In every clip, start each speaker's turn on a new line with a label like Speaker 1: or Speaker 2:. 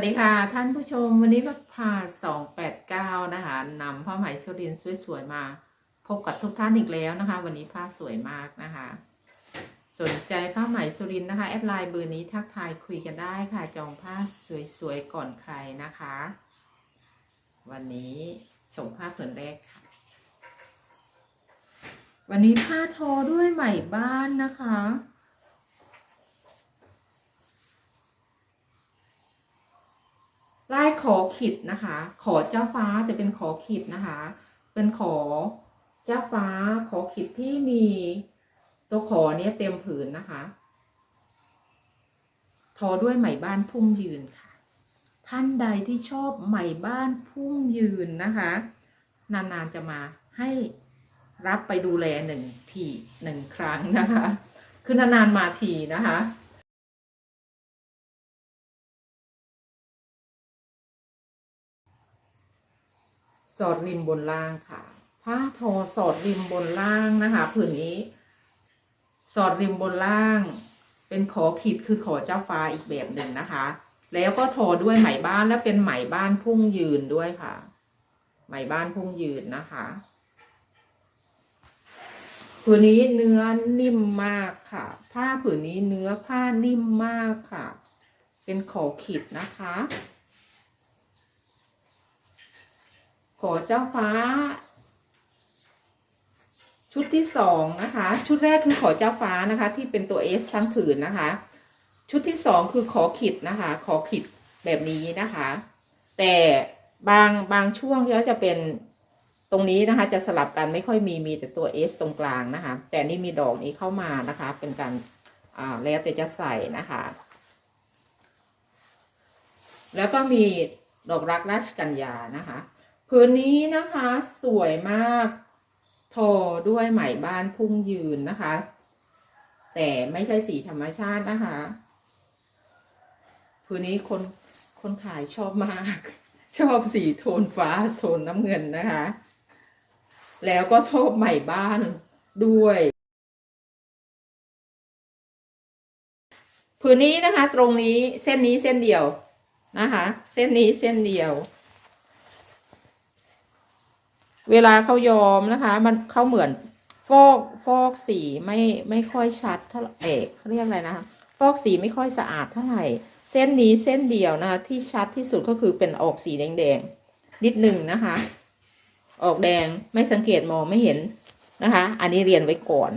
Speaker 1: วัสดีค่ะ ท่านผู้ชมวันนี้ก็พา289นะคะนำผ้าไหมสุรินสวยๆมา พบกับทุกท่านอีกแล้วนะคะ วันนี้ผ้าสวยมากนะคะ สนใจผ้าไหมสุรินนะคะแอดไลน์เบอร์นี้ทักทายคุยกันได้ค่ะ จองผ้าสวยๆก่อนใครนะคะ วันนี้ชมผ้าผืนแรกค่ะ วันนี้ผ้าทอด้วยไหมบ้านนะคะ ลาย ขอขิดนะคะ ขอเจ้าฟ้าจะเป็นขอขิดนะคะ เป็นขอเจ้าฟ้าขอขิดที่มีตัวขอเนี้ยเต็มผืนนะคะทอด้วยไหมบ้านพุ่งยืนค่ะ ท่านใดที่ชอบไหมบ้านพุ่งยืนนะคะ นานๆจะมาให้รับไปดูแลหนึ่งทีหนึ่งครั้งนะคะ คือนานๆมาทีนะคะ สอดริมบนล่างค่ะ ผ้าทอสอดริมบนล่างนะคะผืนนี้ สอดริมบนล่าง เป็นขอขีดคือขอเจ้าฟ้าอีกแบบหนึ่งนะคะ แล้วก็ทอด้วยไหมบ้านและเป็นไหมบ้านพุ่งยืนด้วยค่ะ ไหมบ้านพุ่งยืนนะคะผืนนี้เนื้อนิ่มมากค่ะ ผ้าผืนนี้เนื้อผ้านิ่มมากค่ะ เป็นขอขีดนะคะ ขอเจ้าฟ้า ชุดที่สองนะคะ ชุดแรกคือขอเจ้าฟ้านะคะ ที่เป็นตัว S ทั้งผืนนะคะ ชุดที่สองคือขอขิดนะคะ ขอขิดแบบนี้นะคะ แต่บางบางช่วงก็จะเป็นตรงนี้นะคะ จะสลับกันไม่ค่อยมีมีแต่ตัว S ตรงกลางนะคะ แต่นี่มีดอกนี้เข้ามานะคะ เป็นการอ่าแล้วแต่จะใส่นะคะ แล้วก็มีดอกรักราชกัญญานะคะ พื้นนี้นะคะสวยมากทอด้วยไหมบ้านพุ่งยืนนะคะ แต่ไม่ใช่สีธรรมชาตินะคะ พื้นนี้คนคนขายชอบมาก ชอบสีโทนฟ้าโทนน้ำเงินนะคะ แล้วก็ทอบไหมบ้านด้วยพื้นนี้นะคะ ตรงนี้เส้นนี้เส้นเดียวนะคะ เส้นนี้เส้นเดียว เวลาเขายอมนะคะ มันเขาเหมือนฟอกฟอกสีไม่ไม่ค่อยชัดเท่าเอกเขาเรียกอะไรนะคะฟอกสีไม่ค่อยสะอาดเท่าไหร่ เส้นนี้เส้นเดียวนะคะที่ชัดที่สุดก็คือเป็นออกสีแดงๆนิดหนึ่งนะคะ ออกแดงไม่สังเกตมองไม่เห็นนะคะ อันนี้เรียนไว้ก่อน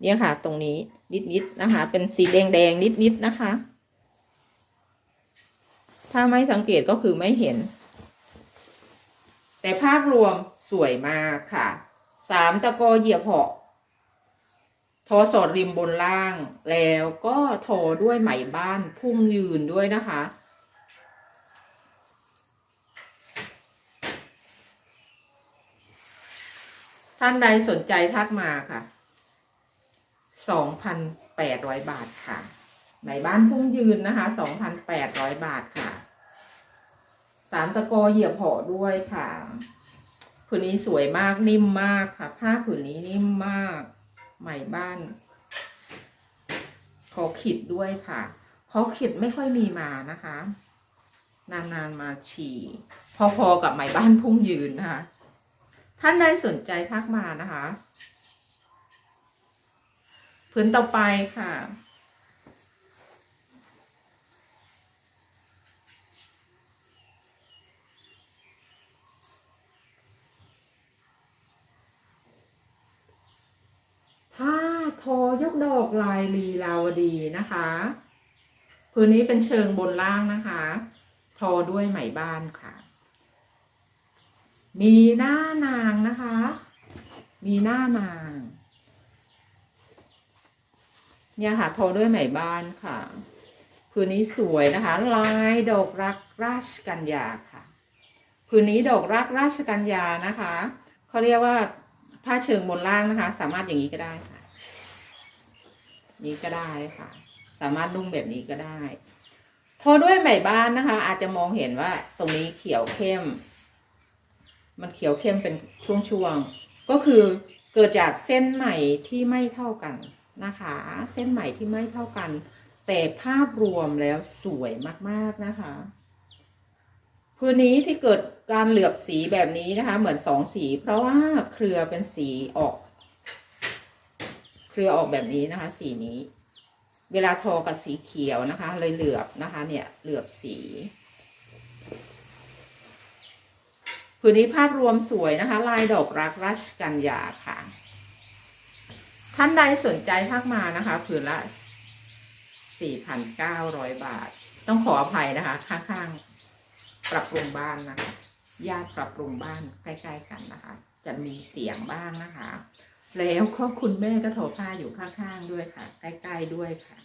Speaker 1: เนี่ยค่ะ ตรงนี้นิดๆนะคะ เป็นสีแดงๆนิดๆนะคะ ถ้าไม่สังเกตก็คือไม่เห็น แต่ภาพรวมสวยมากค่ะสามตะกอเหยียบเหาะทอสอดริมบนล่าง แล้วก็ทอด้วยไหมบ้านพุ่งยืนด้วยนะคะ ท่านใดสนใจทักมาค่ะสองพันแปดร้อยบาทค่ะ ไหมบ้านพุ่งยืนนะคะสองพันแปดร้อยบาทค่ะ สามตะกอเหยียบเหาะด้วยค่ะ ผืนนี้สวยมากนิ่มมากค่ะ ผ้าผืนนี้นิ่มมากไหม่บ้านขอขิดด้วยค่ะขอขิดไม่ค่อยมีมานะคะ นานๆมาฉี่ พอๆกับไหม่บ้านพุ่งยืนนะคะ ท่านใดสนใจทักมานะคะผืนต่อไปค่ะ ผ้าทอ ยกดอกลายลีลาวดีนะคะพื้นนี้เป็นเชิงบนล่างนะคะ ทอด้วยไหมบ้านค่ะ มีหน้านางนะคะ มีหน้านาง เนี่ยค่ะ ทอด้วยไหมบ้านค่ะพื้นนี้สวยนะคะ ลายดอกรักราชกัญญาค่ะพื้นนี้ดอกรักราชกัญญานะคะเขาเรียกว่าผ้าเชิงบนล่างนะคะ สามารถอย่างนี้ก็ได้ค่ะ นี้ก็ได้ค่ะ สามารถนุ่งแบบนี้ก็ได้ ทอด้วยไหมบ้านนะคะ อาจจะมองเห็นว่าตรงนี้เขียวเข้ม มันเขียวเข้มเป็นช่วงๆก็คือเกิดจากเส้นไหมที่ไม่เท่ากันนะคะ เส้นไหมที่ไม่เท่ากัน แต่ภาพรวมแล้วสวยมากๆนะคะคืนนี้ที่เกิดการเหลือบสีแบบนี้นะคะ เหมือนสองสี เพราะว่าเครือเป็นสีออก เครือออกแบบนี้นะคะ สีนี้ เวลาทอกับสีเขียวนะคะ เลยเหลือบนะคะ เนี่ยเหลือบสีผืนนี้ภาพรวมสวยนะคะ ลายดอกรักราชกัญญาค่ะ ท่านใดสนใจทักมานะคะผืนละ 4,900 บาท ต้องขออภัยนะคะ ข้างๆ ปรับปรุงบ้านนะคะญาติปรับปรุงบ้านใกล้ๆกันนะคะ จะมีเสียงบ้างนะคะ แล้วก็คุณแม่ก็โทรผ้าอยู่ข้างๆด้วยค่ะ ใกล้ๆด้วยค่ะ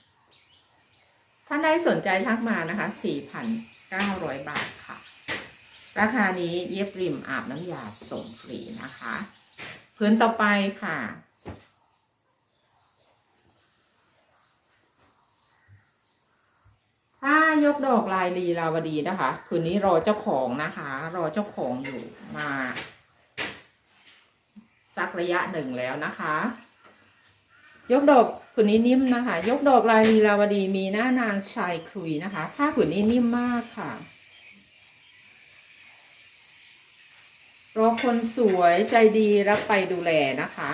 Speaker 1: ท่านใดสนใจทักมานะคะ 4,900 บาทค่ะ ราคานี้เย็บริมอาบน้ำยาส่งฟรีนะคะ พื้นต่อไปค่ะถ้ายกดอกลายลีลาวดีนะคะ คืนนี้รอเจ้าของนะคะ รอเจ้าของอยู่มา สักระยะหนึ่งแล้วนะคะ ยกดอกผืนนี้นิ่มนะคะ ยกดอกลายลีลาวดีมีหน้านางชายครุยนะคะ ผ้าผืนนี้นิ่มมากค่ะรอคนสวยใจดีรับไปดูแลนะคะ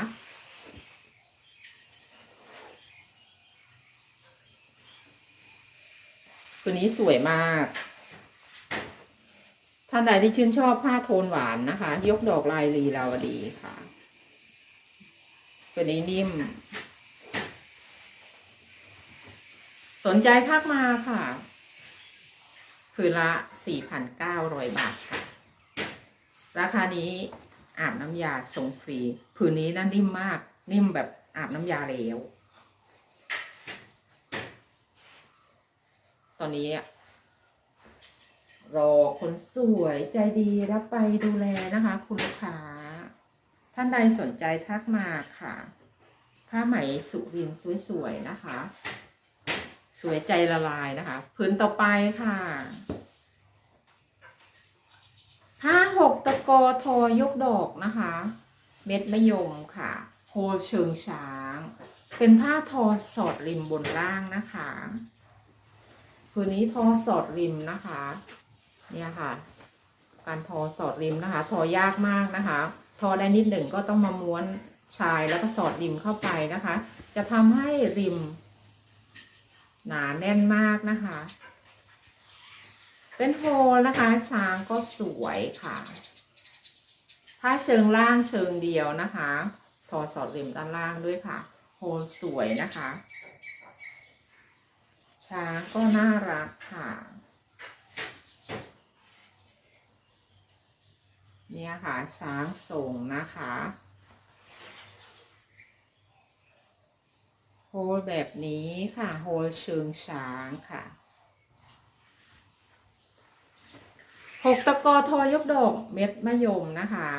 Speaker 1: ตัวนี้สวยมาก ท่านใดที่ชื่นชอบผ้าโทนหวานนะคะ ยกดอกลายลีลาวดีค่ะ ตัวนี้นิ่ม สนใจทักมาค่ะผืนละ 4,900 บาทค่ะ ราคานี้อาบน้ำยาส่งฟรี ผืนนี้น่านิ่มมาก นิ่มแบบอาบน้ำยาแล้ว ตอนนี้รอคนสวยใจดีรับไปดูแลนะคะ คุณลูกค้า ท่านใดสนใจทักมาค่ะ ผ้าไหมสุรินสวยๆนะคะ สวยใจละลายนะคะพื้นต่อไปค่ะ ผ้าหกตะกอทอยกดอกนะคะ เม็ดมะยมค่ะ โฮเชิงช้าง เป็นผ้าทอสอดริมบนล่างนะคะผืนนี้ทอสอดริมนะคะ เนี่ยค่ะ การทอสอดริมนะคะ ทอยากมากนะคะ ทอได้นิดหนึ่งก็ต้องมาม้วนชายแล้วก็สอดริมเข้าไปนะคะ จะทำให้ริม หนาแน่นมากนะคะ เป็นโฮลนะคะ ช้างก็สวยค่ะผ้าเชิงล่างเชิงเดียวนะคะทอสอดริมด้านล่างด้วยค่ะ โฮลสวยนะคะ ช้างก็น่ารักค่ะ เนี่ยค่ะช้างส่งนะคะโฮลแบบนี้ค่ะโฮลเชิงช้างค่ะหกตะกอทอยกดอกเม็ดมะยมนะคะ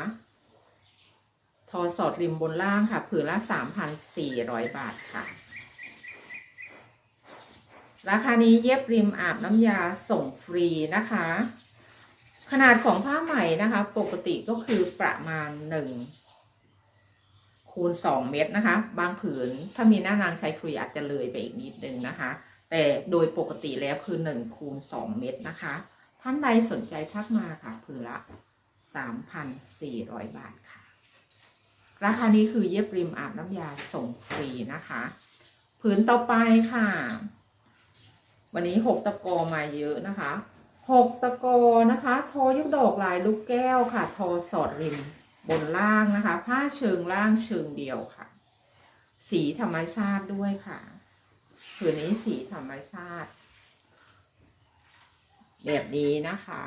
Speaker 1: ทอสอดริมบนล่างค่ะ ผืนละสามพันสี่ร้อยบาทค่ะ ราคานี้เย็บริมอาบน้ำยาส่งฟรีนะคะ ขนาดของผ้าไหมนะคะ ปกติก็คือประมาณหนึ่งคูณสองเมตรนะคะ บางผืนถ้ามีหน้านางใช้ฟรีอาจจะเลยไปอีกนิดนึงนะคะ แต่โดยปกติแล้วคือหนึ่งคูณสองเมตรนะคะ ท่านใดสนใจทักมาค่ะผืนละสามพันสี่ร้อยบาทค่ะ ราคานี้คือเย็บริมอาบน้ำยาส่งฟรีนะคะ ผืนต่อไปค่ะ วันนี้หกตะกอมาเยอะนะคะ หกตะโกนะคะทอยกดอกลายลูกแก้วค่ะ ทอสอดริมบนล่างนะคะ ผ้าเชิงล่างเชิงเดียวค่ะ สีธรรมชาติด้วยค่ะผืนนี้สีธรรมชาติ แบบนี้นะคะ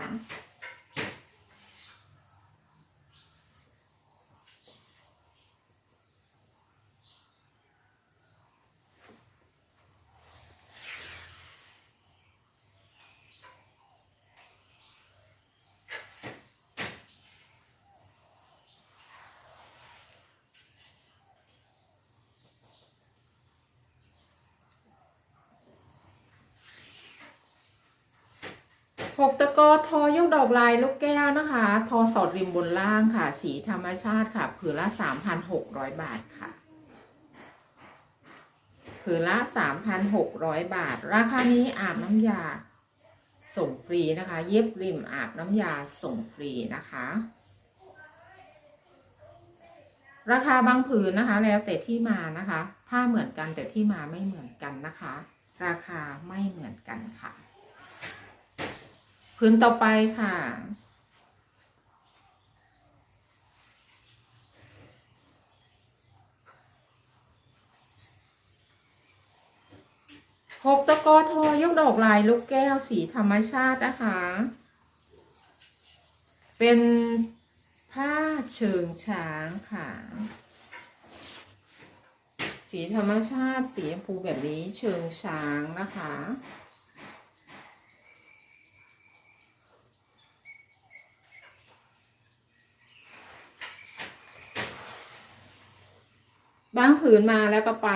Speaker 1: หกตะกอทอยกดอกลายลูกแก้วนะคะ ทอสอดริมบนล่างค่ะ สีธรรมชาติค่ะ ผืนละสามพันหกร้อยบาทค่ะ ผืนละสามพันหกร้อยบาท ราคานี้อาบน้ำยา ส่งฟรีนะคะ เย็บริมอาบน้ำยาส่งฟรีนะคะ ราคาบางผืนนะคะ แล้วแต่ที่มานะคะ ผ้าเหมือนกันแต่ที่มาไม่เหมือนกันนะคะ ราคาไม่เหมือนกันค่ะ ผืนต่อไปค่ะ หกตะกอทอยกดอกลายลูกแก้วสีธรรมชาตินะคะ เป็นผ้าเชิงช้างค่ะ สีธรรมชาติสีชมพูแบบนี้เชิงช้างนะคะ บางผืนมาแล้วก็ไป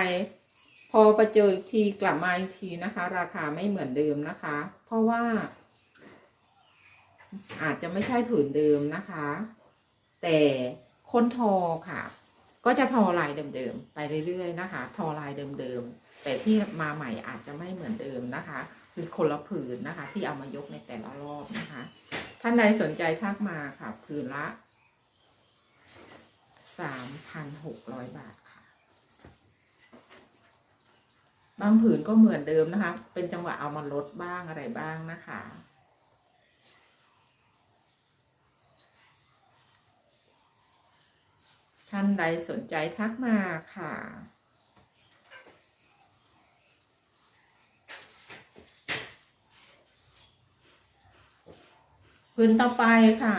Speaker 1: พอไปเจออีกทีกลับมาอีกทีนะคะ ราคาไม่เหมือนเดิมนะคะ เพราะว่า อาจจะไม่ใช่ผืนเดิมนะคะ แต่คนทอค่ะ ก็จะทอลายเดิมๆไปเรื่อยๆนะคะ ทอลายเดิมๆแต่ที่มาใหม่อาจจะไม่เหมือนเดิมนะคะคือคนละผืนนะคะ ที่เอามายกในแต่ละรอบนะคะ ท่านใดสนใจทักมาค่ะ ผืนละสามพันหกร้อยบาทค่ะ บางผืนก็เหมือนเดิมนะคะ เป็นจังหวะเอามาลดบ้างอะไรบ้างนะคะ ท่านใดสนใจทักมาค่ะพื้นต่อไปค่ะ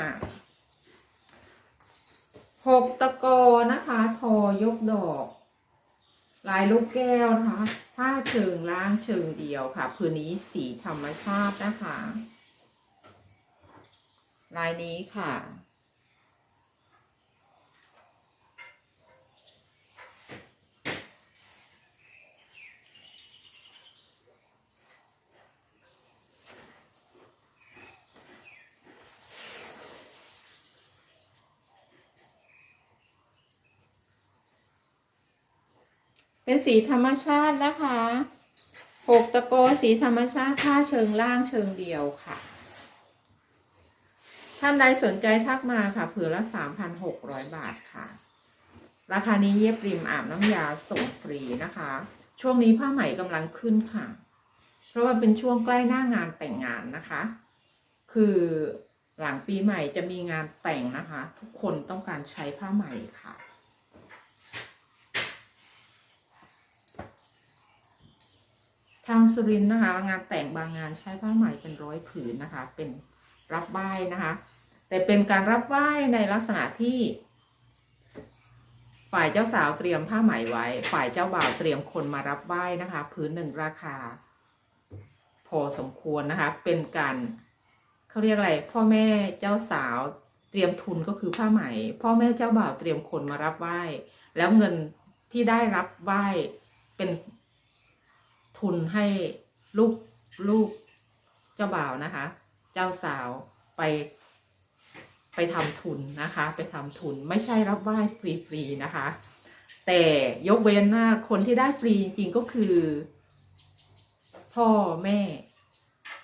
Speaker 1: หกตะกอนะคะ ทอยกดอก ลายลูกแก้วนะคะ ผ้าเชิงล่างเชิงเดียวค่ะพื้นนี้สีธรรมชาตินะคะ ลายนี้ค่ะ เป็นสีธรรมชาตินะคะหกตะโกสีธรรมชาติผ้าเชิงล่างเชิงเดียวค่ะ ท่านใดสนใจทักมาค่ะผืนละสามพันหกร้อยบาทค่ะ ราคานี้เย็บริมอาบน้ำยาส่งฟรีนะคะ ช่วงนี้ผ้าไหมกำลังขึ้นค่ะ เพราะว่าเป็นช่วงใกล้หน้างานแต่งงานนะคะ คือหลังปีใหม่จะมีงานแต่งนะคะ ทุกคนต้องการใช้ผ้าไหมค่ะ ทางสุรินทร์นะคะ งานแต่งบางงานใช้ผ้าไหมเป็นร้อยผืนนะคะ เป็นรับไหว้นะคะ แต่เป็นการรับไหว้ในลักษณะที่ ฝ่ายเจ้าสาวเตรียมผ้าไหมไว้ ฝ่ายเจ้าบ่าวเตรียมคนมารับไหว้นะคะพื้นหนึ่งราคา พอสมควรนะคะ เป็นการเขาเรียกอะไร พ่อแม่เจ้าสาวเตรียมทุนก็คือผ้าไหม พ่อแม่เจ้าบ่าวเตรียมคนมารับไหว้ แล้วเงินที่ได้รับไหว้เป็น ทุนให้ลูกลูกเจ้าบ่าวนะคะ เจ้าสาวไป ไปทำทุนนะคะ ไปทำทุนไม่ใช่รับไหว้ฟรีๆนะคะ แต่ยกเว้นว่าคนที่ได้ฟรีจริงๆก็คือ พ่อแม่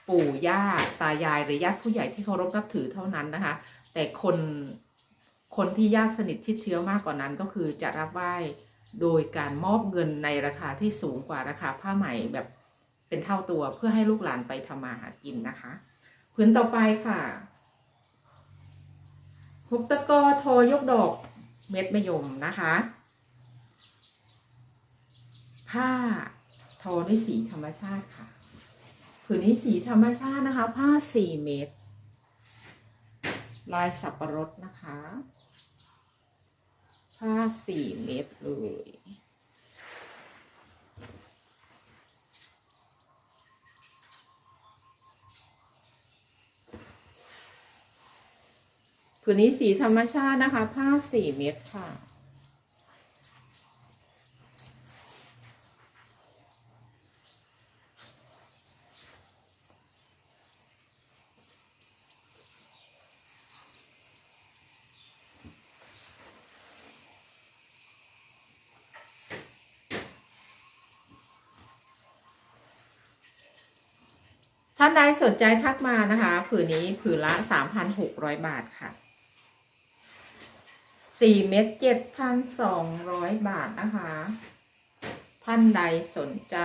Speaker 1: ปู่ย่าตายายหรือญาติผู้ใหญ่ที่เคารพนับถือเท่านั้นนะคะ แต่คนคนที่ญาติสนิทชิดเชื้อมากกว่านั้นก็คือจะรับไหว้ โดยการมอบเงินในราคาที่สูงกว่าราคาผ้าไหมแบบเป็นเท่าตัวเพื่อให้ลูกหลานไปทำมาหากินนะคะพื้นต่อไปค่ะฮุกตะกอทอยกดอกเม็ดมะยมนะคะ ผ้าทอด้วยสีธรรมชาติค่ะผืนนี้สีธรรมชาตินะคะ ผ้าสี่เมตรลายสับปะรดนะคะ ผ้าสี่เม็ดเลยผืนนี้สีธรรมชาตินะคะ ผ้าสี่เม็ดค่ะ ท่านใดสนใจทักมานะคะ ผืนนี้ผืนละ3,600บาทค่ะ4เม็ด7,200บาทนะคะ ท่านใดสนใจ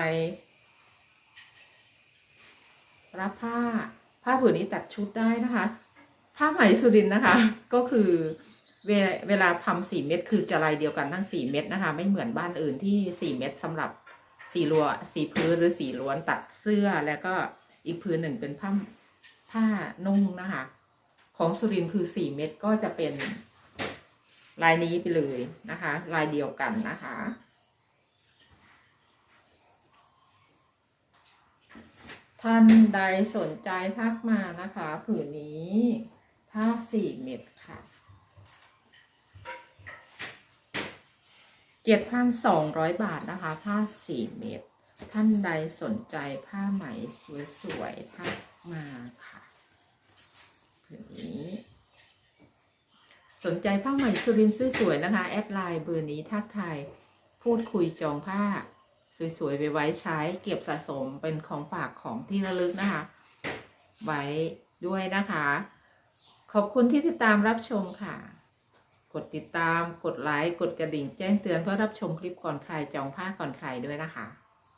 Speaker 1: รับผ้าผ้าผืนนี้ตัดชุดได้นะคะ ผ้าไหมสุรินนะคะ ก็คือเวลาเวลาทำสี่เม็ดคือจะลายเดียวกันทั้งสี่เม็ดนะคะ ไม่เหมือนบ้านอื่นที่สี่เม็ดสำหรับสีลัวสีพื้นหรือสีล้วนตัดเสื้อแล้วก็ อีกพื้นหนึ่งเป็นผ้าผ้านุ่งนะคะ ของสุรินคือสี่เม็ดก็จะเป็นลายนี้ไปเลยนะคะ ลายเดียวกันนะคะ ท่านใดสนใจทักมานะคะ ผืนนี้ผ้าสี่เม็ดค่ะเจ็ดพันสองร้อยบาทนะคะผ้าสี่เม็ด ท่านใดสนใจผ้าไหมสวยๆทักมาค่ะผืนนี้ สนใจผ้าไหมสุรินสวยๆนะคะ แอดไลน์เบอร์นี้ทักทายพูดคุยจองผ้า สวยๆไปไว้ใช้เก็บสะสมเป็นของฝากของที่ระลึกนะคะ ไว้ด้วยนะคะ ขอบคุณที่ติดตามรับชมค่ะ กดติดตามกดไลค์กดกระดิ่งแจ้งเตือนเพื่อรับชมคลิปก่อนใครจองผ้าก่อนใครด้วยนะคะ